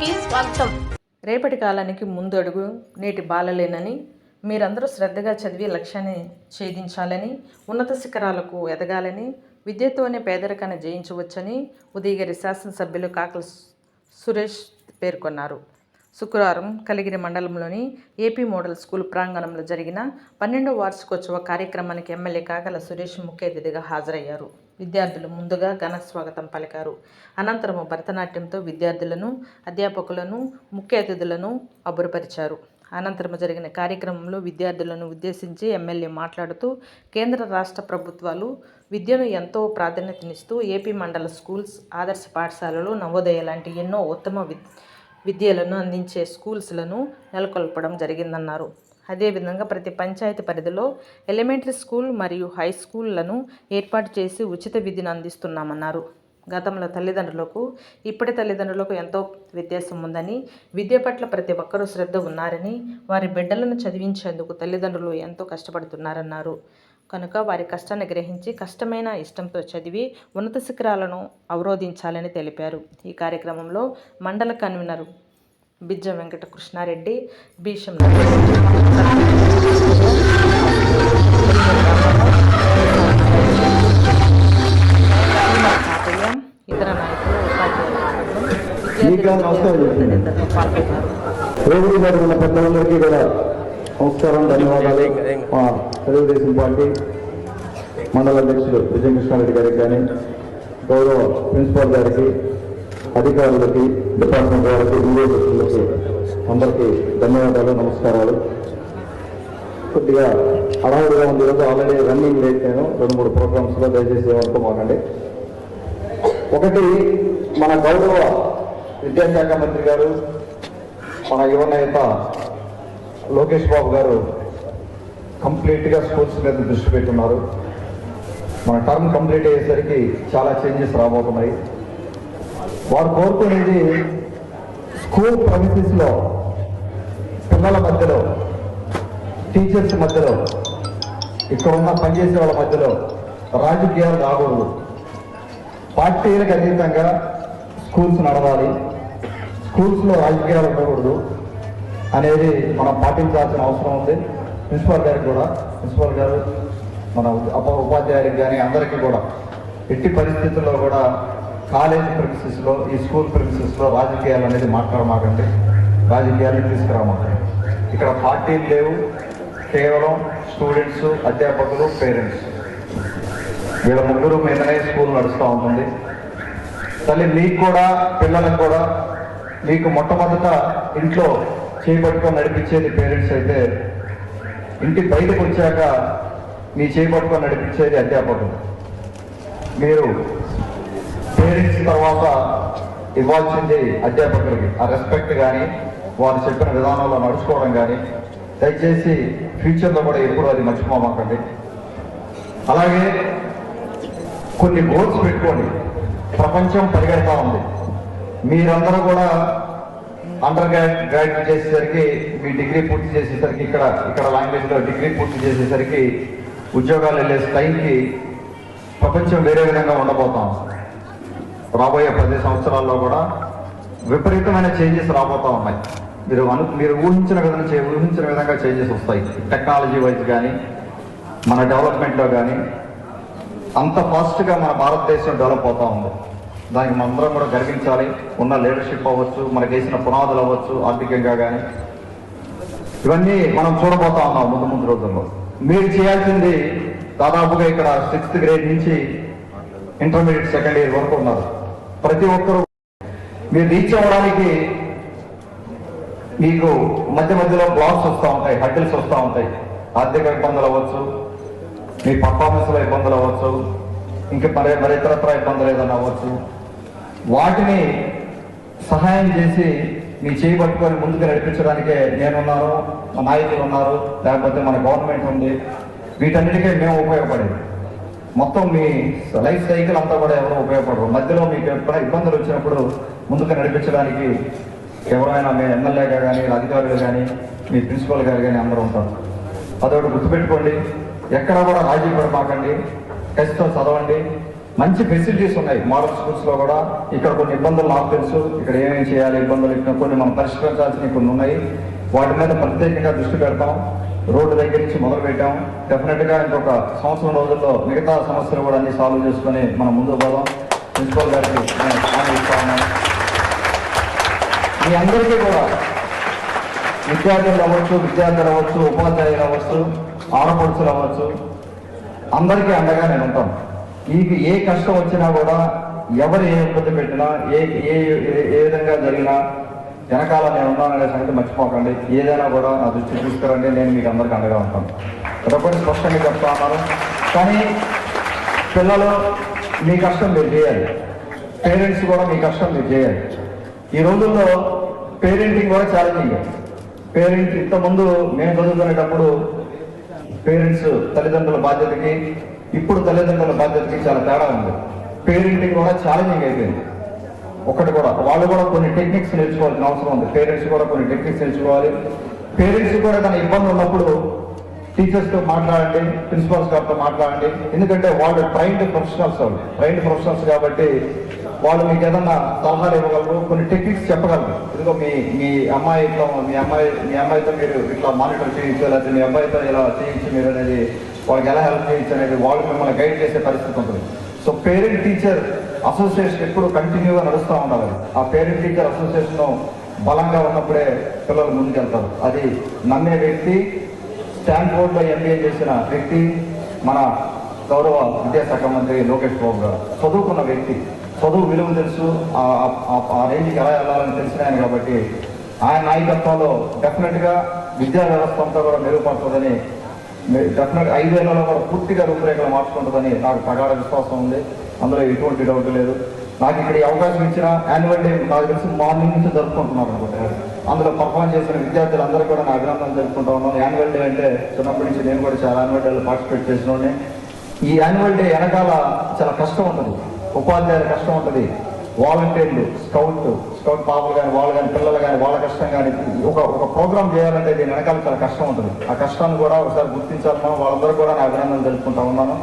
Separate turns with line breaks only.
కి స్వాగతం.
రేపటి కాలానికి ముందు అడుగు నేటి బాలలేనని మీరందరూ శ్రద్ధగా చదివి లక్ష్యాన్ని ఛేదించాలని ఉన్నత శిఖరాలకు ఎదగాలని విద్యతోనే పేదరికాన్ని జయించవచ్చని ఉదయగిరి శాసనసభ్యులు కాకల సురేష్ పేర్కొన్నారు. శుక్రవారం కలిగిరి మండలంలోని ఏపీ మోడల్ స్కూల్ ప్రాంగణంలో జరిగిన పన్నెండవ వార్షికోత్సవ కార్యక్రమానికి ఎమ్మెల్యే కాగల సురేష్ ముఖ్య అతిథిగా హాజరయ్యారు. విద్యార్థులు ముందుగా ఘన స్వాగతం పలికారు. అనంతరం భరతనాట్యంతో విద్యార్థులను అధ్యాపకులను ముఖ్య అతిథులను అబ్బురపరిచారు. అనంతరం జరిగిన కార్యక్రమంలో విద్యార్థులను ఉద్దేశించి ఎమ్మెల్యే మాట్లాడుతూ కేంద్ర రాష్ట్ర ప్రభుత్వాలు విద్యను ఎంతో ప్రాధాన్యతనిస్తూ ఏపీ మండల స్కూల్స్ ఆదర్శ పాఠశాలలు నవోదయ లాంటి ఎన్నో ఉత్తమ విద్య విద్యలను అందించే స్కూల్స్లను నెలకొల్పడం జరిగిందన్నారు. అదేవిధంగా ప్రతి పంచాయతీ పరిధిలో ఎలిమెంటరీ స్కూల్ మరియు హై స్కూళ్ళను ఏర్పాటు చేసి ఉచిత విద్యను అందిస్తున్నామన్నారు. గతంలో తల్లిదండ్రులకు ఇప్పటి తల్లిదండ్రులకు ఎంతో వ్యత్యాసం ఉందని విద్య పట్ల ప్రతి ఒక్కరూ శ్రద్ధ ఉన్నారని వారి బిడ్డలను చదివించేందుకు తల్లిదండ్రులు ఎంతో కష్టపడుతున్నారన్నారు. కనుక వారి కష్టాన్ని గ్రహించి కష్టమైన ఇష్టంతో చదివి ఉన్నత శిఖరాలను అవరోధించాలని తెలిపారు. ఈ కార్యక్రమంలో మండల కన్వీనర్ బిజ్జ వెంకట కృష్ణారెడ్డి భీషం ఇతర నాయకులు ఉపాధ్యాయులు విద్యార్థులు తదితరులు పాల్గొన్నారు
వేదిక మీద ఉన్న పెద్దలందరికీ కూడా నమస్కారం ధన్యవాదాలు. మా తెలుగుదేశం పార్టీ మండల అధ్యక్షులు విజయకృష్ణారెడ్డి గారికి కానీ గౌరవ ప్రిన్సిపాల్ గారికి అధికారులకి డిపార్ట్మెంట్ వాళ్ళకి వినియోగస్తులకి అందరికీ ధన్యవాదాలు నమస్కారాలు. కొద్దిగా అడవుడుగా ఉంది. ఈరోజు ఆల్రెడీ రన్నింగ్ లేట్ నేను. రెండు మూడు ప్రోగ్రామ్స్లో దయచేసి ఏమనుకోమాకండి. ఒకటి మన గౌరవ విద్యాశాఖ మంత్రి గారు మన యువ నేత లోకేష్ బాబు గారు కంప్లీట్గా స్కూల్స్ మీద దృష్టి పెట్టున్నారు. మన టర్మ్ కంప్లీట్ అయ్యేసరికి చాలా చేంజెస్ రాబోతున్నాయి. వారు కోరుకునేది స్కూల్ ప్రమిసెస్లో పిల్లల మధ్యలో టీచర్స్ మధ్యలో ఇక్కడ ఉన్న పనిచేసే వాళ్ళ మధ్యలో రాజకీయాలు రాకూడదు. పార్టీలకు అతీతంగా స్కూల్స్ నడవాలి స్కూల్స్లో రాజకీయాలు ఉండకూడదు అనేది మనం పాటించాల్సిన అవసరం ఉంది. ప్రిన్సిపాల్ గారికి కూడా ప్రిన్సిపాల్ గారు మన ఉపాధ్యాయులకు కానీ అందరికీ కూడా ఎట్టి పరిస్థితుల్లో కూడా కాలేజ్ ప్రిన్సెస్లో ఈ స్కూల్ ప్రిన్సెస్లో రాజకీయాలు అనేది మాట్లాడమాకండి. రాజకీయాలు తీసుకురామాకండి. ఇక్కడ పార్టీలు లేవు. కేవలం స్టూడెంట్స్ అధ్యాపకులు పేరెంట్స్ వీళ్ళ ముగ్గురు మీదనే స్కూల్ నడుస్తూ ఉంటుంది. తల్లి మీకు కూడా పిల్లలకు కూడా మీకు మొట్టమొదట ఇంట్లో చేపట్టుకొని నడిపించేది పేరెంట్స్ అయితే ఇంటి బయటకు వచ్చాక మీ చేపట్టుకొని నడిపించేది అధ్యాపకులు. మీరు పేరెంట్స్ తర్వాత ఇవ్వాల్సింది అధ్యాపకులకి. ఆ రెస్పెక్ట్ కానీ వారు చెప్పిన విధానంలో నడుచుకోవడం కానీ దయచేసి ఫ్యూచర్లో కూడా ఎప్పుడు అది మర్చిపోమాకండి. అలాగే కొన్ని గోల్స్ పెట్టుకోండి. ప్రపంచం పరిగెడతా ఉంది. మీరందరూ కూడా అండర్ గ్రాడ్యుయేట్ చేసేసరికి మీ డిగ్రీ పూర్తి చేసేసరికి ఇక్కడ ఇక్కడ లాంగ్వేజ్లో డిగ్రీ పూర్తి చేసేసరికి ఉద్యోగాలు వెళ్ళే స్థాయికి ప్రపంచం వేరే విధంగా ఉండబోతాం రాబోయే పది సంవత్సరాల్లో కూడా విపరీతమైన చేంజెస్ రాబోతా ఉన్నాయి. మీరు అను మీరు ఊహించిన విధంగా చే- ఊహించిన విధంగా చేంజెస్ వస్తాయి. టెక్నాలజీ వైజ్ కానీ మన డెవలప్మెంట్లో కానీ అంత ఫాస్ట్గా మన భారతదేశం డెవలప్ అవుతూ ఉంది. దానికి మనందరం కూడా గర్వించాలి. ఉన్న లీడర్షిప్ అవ్వచ్చు మనకు వేసిన పునాదులు అవ్వచ్చు ఆర్థికంగా కానీ ఇవన్నీ మనం చూడబోతా ఉన్నాం ముందు ముందు రోజుల్లో. మీరు చేయాల్సింది దాదాపుగా ఇక్కడ సిక్స్త్ గ్రేడ్ నుంచి ఇంటర్మీడియట్ సెకండ్ ఇయర్ వరకు ఉన్నారు. ప్రతి ఒక్కరూ మీరు రీచ్ అవ్వడానికి మీకు మధ్య మధ్యలో బ్లాక్స్ వస్తూ ఉంటాయి హడ్డిల్స్ వస్తూ ఉంటాయి. ఆర్థిక ఇబ్బందులు అవ్వచ్చు మీ పర్ఫార్మెన్స్లో ఇబ్బందులు అవ్వచ్చు ఇంకా మరి మరి ఇతరత్ర ఇబ్బందులు ఏదైనా అవ్వచ్చు. వాటిని సహాయం చేసి మీ చేయి పట్టుకొని ముందుకు నడిపించడానికే నేనున్నాను మా నాయకులు ఉన్నారు లేకపోతే మన గవర్నమెంట్ ఉంది. వీటన్నిటికీ మేము ఉపయోగపడేది. మొత్తం మీ లైఫ్ సైకిల్ అంతా కూడా ఎవరు ఉపయోగపడరు. మధ్యలో మీకు ఎప్పుడైనా ఇబ్బందులు వచ్చినప్పుడు ముందుకు నడిపించడానికి ఎవరైనా మీ ఎమ్మెల్యేగా కానీ అధికారులు కానీ మీ ప్రిన్సిపల్ గారు కానీ అందరూ ఉంటారు. అదొకటి గుర్తుపెట్టుకోండి. ఎక్కడ కూడా రాజీ పడమాకండి. టెస్ట్తో చదవండి. మంచి ఫెసిలిటీస్ ఉన్నాయి. మోడల్ స్కూల్స్లో కూడా ఇక్కడ కొన్ని ఇబ్బందులు నాకు తెలుసు. ఇక్కడ ఏమేమి చేయాలి ఇబ్బందులు ఇక్కడ కొన్ని మనం పరిష్కరించాల్సినవి కొన్ని ఉన్నాయి. వాటి మీద ప్రత్యేకంగా దృష్టి పెడతాం. రోడ్డు దగ్గర నుంచి మొదలు పెట్టాం డెఫినెట్గా ఇంకొక సంవత్సరం రోజుల్లో మిగతా సమస్యలు కూడా అన్ని సాల్వ్ చేసుకొని మనం ముందుకు పోదాం. ప్రిన్సిపల్ గారికి నేను హామీ ఉన్నాను. మీ అందరికీ కూడా విద్యార్థులు అవ్వచ్చు విద్యార్థులు అవ్వచ్చు ఉపాధ్యాయులు అవ్వచ్చు ఆడపడుచులు అవ్వచ్చు అందరికీ అండగా నేను ఉంటాను. మీకు ఏ కష్టం వచ్చినా కూడా ఎవరు ఏ ఇబ్బంది పెట్టినా ఏ ఏ- ఏ విధంగా జరిగినా వెనకాల నేను ఉన్నాననే సంగతి మర్చిపోకండి. ఏదైనా కూడా నా దృష్టి తీసుకురండి. నేను మీకు అందరికీ అండగా ఉంటాను. అదొకటి స్పష్టంగా చెప్తా ఉన్నాను. కానీ పిల్లలు మీ కష్టం మీరు చేయాలి. పేరెంట్స్ కూడా మీ కష్టం మీరు చేయాలి. ఈ రోజుల్లో పేరెంటింగ్ కూడా ఛాలెంజింగ్ పేరెంట్స్ ఇంతకుముందు మేము చదువుకునేటప్పుడు పేరెంట్స్ తల్లిదండ్రుల బాధ్యతకి ఇప్పుడు తల్లిదండ్రుల బాధ్యతకి చాలా తేడా ఉంది. పేరెంటింగ్ కూడా ఛాలెంజింగ్ అయిపోయింది. ఒకటి కూడా. వాళ్ళు కూడా కొన్ని టెక్నిక్స్ నేర్చుకోవాల్సిన అవసరం ఉంది. పేరెంట్స్ కూడా కొన్ని టెక్నిక్స్ నేర్చుకోవాలి. పేరెంట్స్ కూడా తన ఇబ్బంది ఉన్నప్పుడు టీచర్స్తో మాట్లాడండి ప్రిన్సిపల్స్ గారితో మాట్లాడండి. ఎందుకంటే వాళ్ళు ట్రైన్డ్ ప్రొఫెషనల్స్ వాళ్ళు. ట్రైన్డ్ ప్రొఫెషనల్స్ కాబట్టి వాళ్ళు మీకు ఏదన్నా సలహాలు ఇవ్వగలరు కొన్ని టెక్నిక్స్ చెప్పగలరు. ఇదిగో మీ మీ అమ్మాయితో మీ అమ్మాయి మీ అమ్మాయితో మీరు ఇట్లా మానిటర్ చేయొచ్చు లేకపోతే మీ అబ్బాయితో ఇలా చేయొచ్చు మీరు అనేది వాళ్ళకి ఎలా హెల్ప్ చేయొచ్చు అనేది వాళ్ళు మిమ్మల్ని గైడ్ చేసే పరిస్థితి ఉంటుంది. సో పేరెంట్ టీచర్ అసోసియేషన్ ఎప్పుడు కంటిన్యూగా నడుస్తూ ఉండాలి. ఆ పేరెంట్ టీచర్ అసోసియేషన్ బలంగా ఉన్నప్పుడే పిల్లలు ముందుకెళ్తారు. అది నమ్మే వ్యక్తి స్టాన్ఫోర్డ్ ఎంబీఏ చేసిన వ్యక్తి మన గౌరవ విద్యాశాఖ మంత్రి లోకేష్ బాబు గారు. చదువుకున్న వ్యక్తి. చదువు విలువ తెలుసు. ఆ- ఆ- రేంజ్కి ఎలా వెళ్ళాలని తెలిసిన ఆయన కాబట్టి ఆయన నాయకత్వంలో డెఫినెట్గా విద్యా వ్యవస్థ అంతా కూడా మెరుగుపడుతుందని డెఫినెట్ ఐదేళ్ళలో కూడా పూర్తిగా రూపురేఖలు మార్చుకుంటుందని నాకు ప్రగాఢ విశ్వాసం ఉంది. అందులో ఎటువంటి డౌట్ లేదు. నాకు ఇక్కడ అవకాశం ఇచ్చిన యాన్యువల్ డే నాకు తెలిసి మార్నింగ్ నుంచి జరుపుకుంటున్నారు అనుకుంటా. అందులో పర్ఫామ్ చేసిన విద్యార్థులందరూ కూడా నా అభినందనలు జరుపుకుంటా ఉన్నాను. యాన్యువల్ డే అంటే చిన్నప్పటి నుంచి నేను కూడా చాలా యాన్యువల్ డేలో పార్టిసిపేట్ చేసిన ఈ యాన్యువల్ డే వెనకాల చాలా కష్టం ఉంటుంది. ఉపాధ్యాయుల కష్టం ఉంటుంది. వాలంటీర్లు స్కౌట్ స్కౌట్ పాపలు కానీ వాళ్ళు కానీ పిల్లలు కానీ వాళ్ళ కష్టం కానీ ఒక ఒక ప్రోగ్రామ్ చేయాలంటే దీని వెనకాల చాలా కష్టం ఉంటుంది. ఆ కష్టాన్ని కూడా ఒకసారి గుర్తించాలన్నా వాళ్ళందరూ కూడా నా అభినందనలు తెలుపుకుంటా ఉన్నాను.